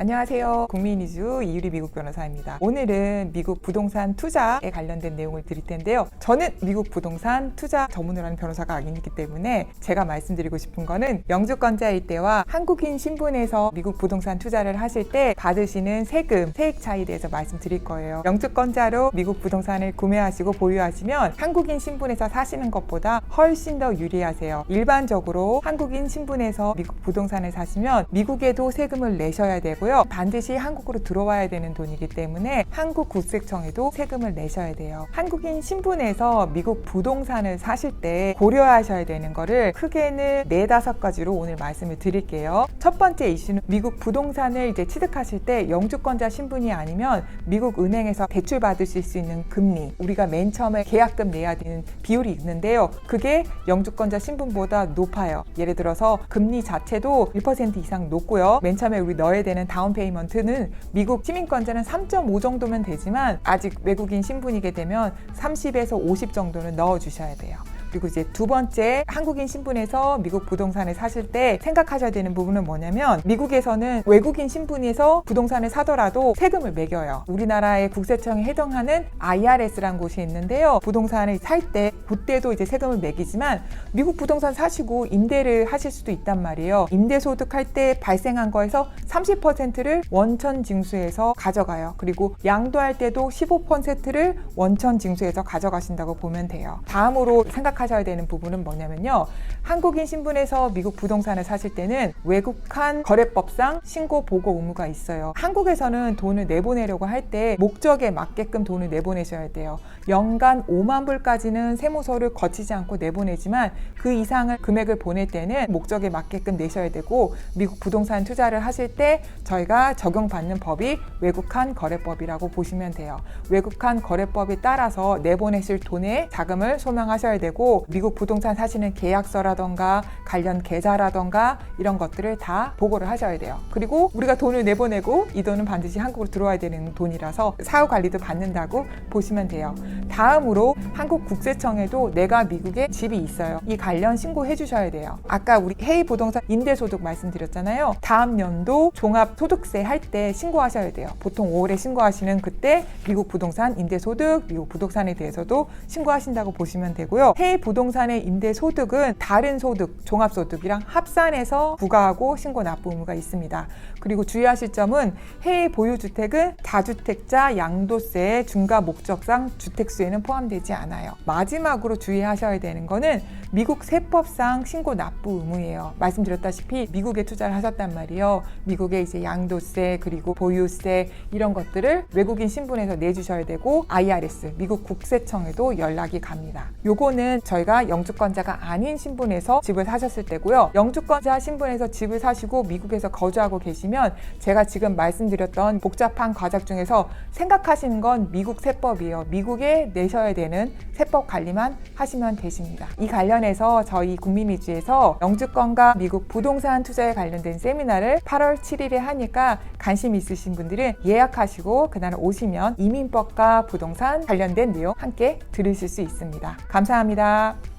안녕하세요. 국민이주 이유리 미국 변호사입니다. 오늘은 미국 부동산 투자에 관련된 내용을 드릴 텐데요. 저는 미국 부동산 투자 전문을 하는 변호사가 아니기 때문에 제가 말씀드리고 싶은 거는 영주권자일 때와 한국인 신분에서 미국 부동산 투자를 하실 때 받으시는 세금, 세액 차이에 대해서 말씀드릴 거예요. 영주권자로 미국 부동산을 구매하시고 보유하시면 한국인 신분에서 사시는 것보다 훨씬 더 유리하세요. 일반적으로 한국인 신분에서 미국 부동산을 사시면 미국에도 세금을 내셔야 되고요. 반드시 한국으로 들어와야 되는 돈이기 때문에 한국 국세청에도 세금을 내셔야 돼요. 한국인 신분에서 미국 부동산을 사실 때 고려하셔야 되는 거를 크게는 네 다섯 가지로 오늘 말씀을 드릴게요. 첫 번째 이슈는 미국 부동산을 이제 취득하실 때 영주권자 신분이 아니면 미국 은행에서 대출 받으실 수 있는 금리 우리가 맨 처음에 계약금 내야 되는 비율이 있는데요. 그게 영주권자 신분보다 높아요. 예를 들어서 금리 자체도 1% 이상 높고요. 맨 처음에 우리 넣어야 되는 다운 페이먼트는 미국 시민권자는 3.5 정도면 되지만 아직 외국인 신분이게 되면 30에서 50 정도는 넣어 주셔야 돼요. 그리고 이제 두 번째 한국인 신분에서 미국 부동산을 사실 때 생각하셔야 되는 부분은 뭐냐면 미국에서는 외국인 신분에서 부동산을 사더라도 세금을 매겨요. 우리나라의 국세청에 해당하는 IRS라는 곳이 있는데요. 부동산을 살 때 그때도 이제 세금을 매기지만 미국 부동산 사시고 임대를 하실 수도 있단 말이에요. 임대 소득할 때 발생한 거에서 30%를 원천 징수해서 가져가요. 그리고 양도할 때도 15%를 원천 징수해서 가져가신다고 보면 돼요. 다음으로 생각 하셔야 되는 부분은 뭐냐면요. 한국인 신분에서 미국 부동산을 사실 때는 외국한 거래법상 신고 보고 의무가 있어요. 한국에서는 돈을 내보내려고 할 때 목적에 맞게끔 돈을 내보내셔야 돼요. 연간 5만 불까지는 세무서를 거치지 않고 내보내지만 그 이상을 금액을 보낼 때는 목적에 맞게끔 내셔야 되고 미국 부동산 투자를 하실 때 저희가 적용받는 법이 외국한 거래법이라고 보시면 돼요. 외국한 거래법에 따라서 내보내실 돈의 자금을 소명하셔야 되고 미국 부동산 사시는 계약서라던가 관련 계좌라던가 이런 것들을 다 보고를 하셔야 돼요. 그리고 우리가 돈을 내보내고 이 돈은 반드시 한국으로 들어와야 되는 돈이라서 사후 관리도 받는다고 보시면 돼요. 다음으로 한국 국세청에도 내가 미국에 집이 있어요. 이 관련 신고해 주셔야 돼요. 아까 우리 해외 부동산 임대소득 말씀드렸잖아요. 다음 연도 종합소득세 할 때 신고하셔야 돼요. 보통 5월에 신고하시는 그때 미국 부동산 임대소득, 미국 부동산에 대해서도 신고하신다고 보시면 되고요. 해외 부동산의 임대소득은 다른 소득, 종합소득이랑 합산해서 부과하고 신고 납부 의무가 있습니다. 그리고 주의하실 점은 해외 보유주택은 다주택자 양도세 중과 목적상 주택 수 에는 포함되지 않아요. 마지막으로 주의하셔야 되는 거는 미국 세법상 신고 납부 의무예요. 말씀드렸다시피 미국에 투자를 하셨단 말이에요. 미국의 이제 양도세 그리고 보유세 이런 것들을 외국인 신분에서 내주셔야 되고 IRS 미국 국세청에도 연락이 갑니다. 요거는 저희가 영주권자가 아닌 신분에서 집을 사셨을 때고요. 영주권자 신분에서 집을 사시고 미국에서 거주하고 계시면 제가 지금 말씀드렸던 복잡한 과정 중에서 생각하시는 건 미국 세법이에요. 미국 에 내셔야 되는 세법 관리만 하시면 되십니다. 이 관련해서 저희 국민위주에서 영주권과 미국 부동산 투자에 관련된 세미나를 8월 7일에 하니까 관심 있으신 분들은 예약하시고 그날 오시면 이민법과 부동산 관련된 내용 함께 들으실 수 있습니다. 감사합니다.